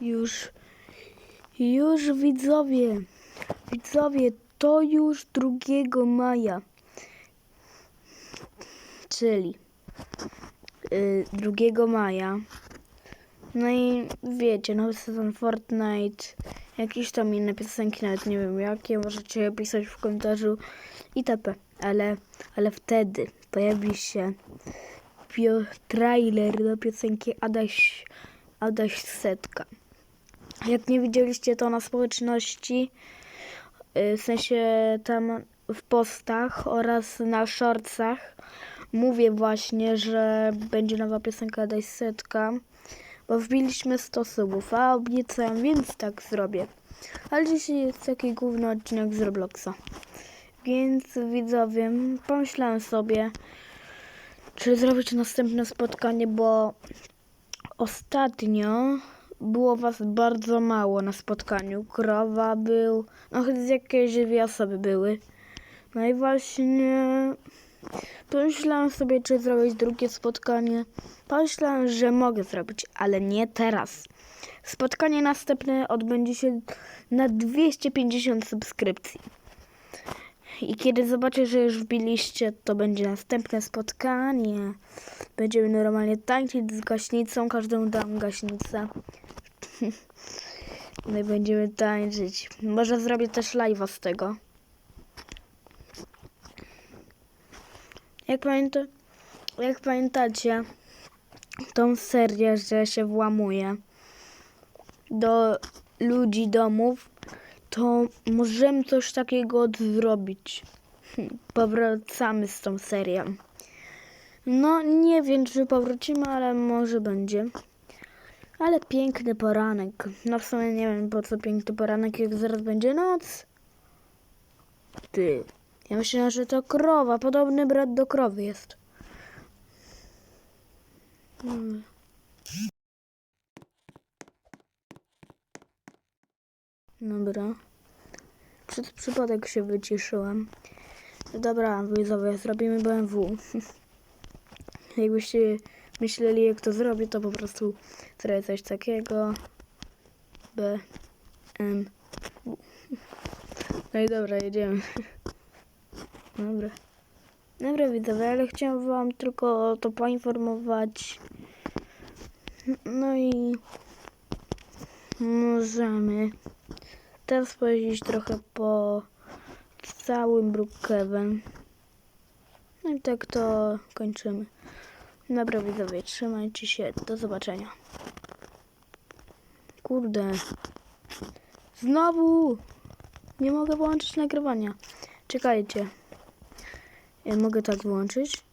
Już, już widzowie, widzowie, to już 2 maja, czyli y, 2 maja. No i wiecie, nowy sezon Fortnite, jakieś tam inne piosenki, nawet nie wiem jakie, możecie pisać w komentarzu itp. Ale, ale wtedy pojawi się trailer do piosenki Adaś, Adaś Setka. Jak nie widzieliście to na społeczności, y, w sensie tam w postach oraz na shortsach, mówię właśnie, że będzie nowa piosenka Adaś Setka, bo wbiliśmy 100 subów, a obiecałem, więc tak zrobię. Ale dzisiaj jest taki główny odcinek z Robloxa. Więc widzowie, pomyślałem sobie, czy zrobić następne spotkanie, bo ostatnio było was bardzo mało na spotkaniu. Krowa był, no chyba jakieś dwie osoby były. No i właśnie pomyślałem sobie, czy zrobić drugie spotkanie. Pomyślałem, że mogę zrobić, ale nie teraz. Spotkanie następne odbędzie się na 250 subskrypcji. I kiedy zobaczę, że już wbiliście, to będzie następne spotkanie. Będziemy normalnie tańczyć z gaśnicą, każdemu dam gaśnicę. No i będziemy tańczyć. Może zrobię też live'a z tego. Jak, pamięta, jak pamiętacie, tą serię, że się włamuje do ludzi domów, to możemy coś takiego zrobić. Powracamy z tą serią. No, nie wiem, czy powrócimy, ale może będzie. Ale piękny poranek. No w sumie nie wiem, po co piękny poranek, jak zaraz będzie noc. Ty. Ja myślę, że to krowa. Podobny brat do krowy jest. Hmm. Dobra. Przez przypadek się wyciszyłem. Dobra, widzowie, zrobimy BMW. Jakbyście myśleli, jak to zrobię, to po prostu zrobię coś takiego. B, M, W. No i dobra, jedziemy. Dobra. Dobra, widzowie, ale chciałem wam tylko to poinformować. No i możemy teraz pojeździć trochę po całym Brookhaven. No i tak to kończymy. Dobra widzowie, trzymajcie się, do zobaczenia. Kurde. Znowu! Nie mogę włączyć nagrywania. Czekajcie. Ja mogę tak włączyć.